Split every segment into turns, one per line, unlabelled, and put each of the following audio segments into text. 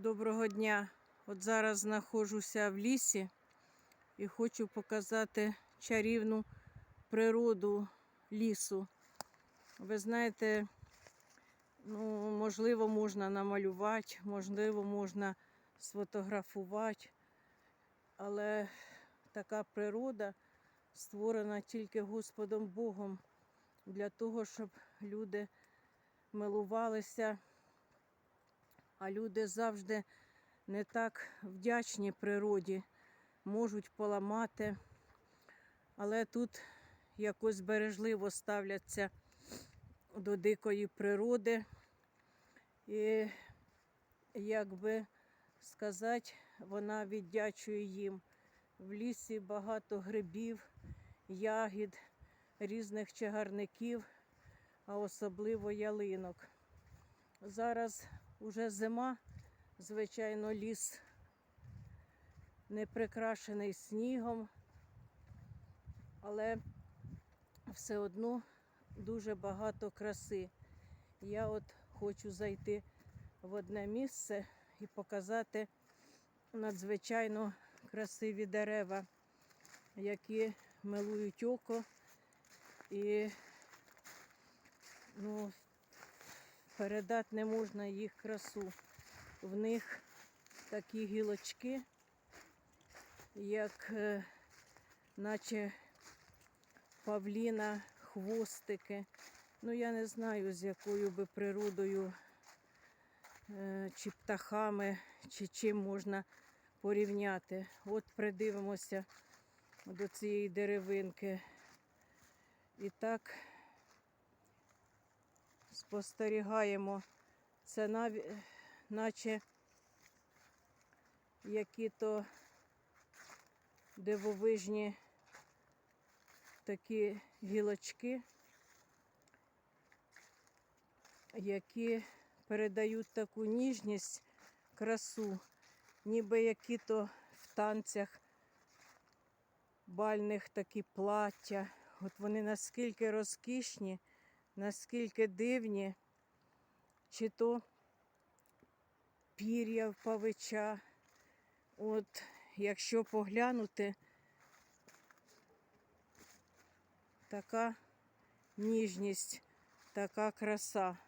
Доброго дня. От зараз знаходжуся в лісі і хочу показати чарівну природу лісу. Ви знаєте, ну, можливо, можна намалювати, можливо, можна сфотографувати, але така природа створена тільки Господом Богом для того, щоб люди милувалися а люди завжди не так вдячні природі, можуть поламати, але тут якось бережливо ставляться до дикої природи. І, як би сказати, вона віддячує їм. В лісі багато грибів, ягід, різних чагарників, а особливо ялинок. Зараз Уже зима, звичайно, ліс не прикрашений снігом, але все одно дуже багато краси. Я от хочу зайти в одне місце і показати надзвичайно красиві дерева, які милують око. І ну, передати не можна їх красу. В них такі гілочки, як е, наче павліна, хвостики. Ну, я не знаю, з якою би природою, е, чи птахами, чи чим можна порівняти. От придивимося до цієї деревинки. І так спостерігаємо. Це навіть, наче які-то дивовижні такі гілочки, які передають таку ніжність, красу, ніби які-то в танцях бальних такі плаття. От вони наскільки розкішні наскільки дивні, чи то пір'я павича. От, якщо поглянути, така ніжність, така краса.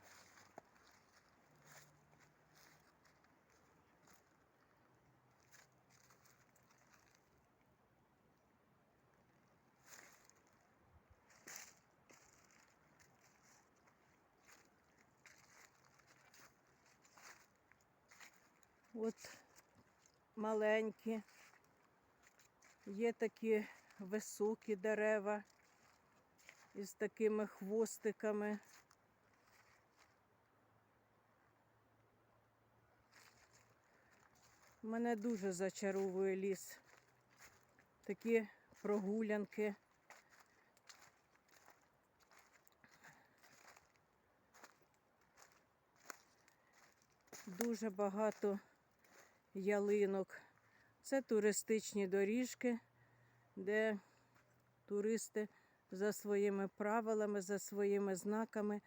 От маленькі, є такі високі дерева із такими хвостиками. Мене дуже зачаровує ліс. Такі прогулянки. Дуже багато ялинок. Це туристичні доріжки, де туристи за своїми правилами, за своїми знаками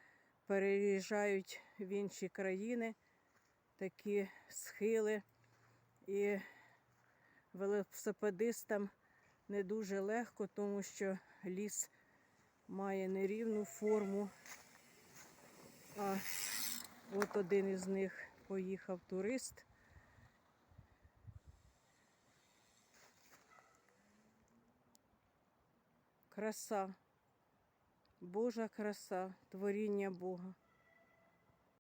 переїжджають в інші країни, такі схили. І велосипедистам не дуже легко, тому що ліс має нерівну форму. А от один із них поїхав турист. Краса, Божа краса, творіння Бога.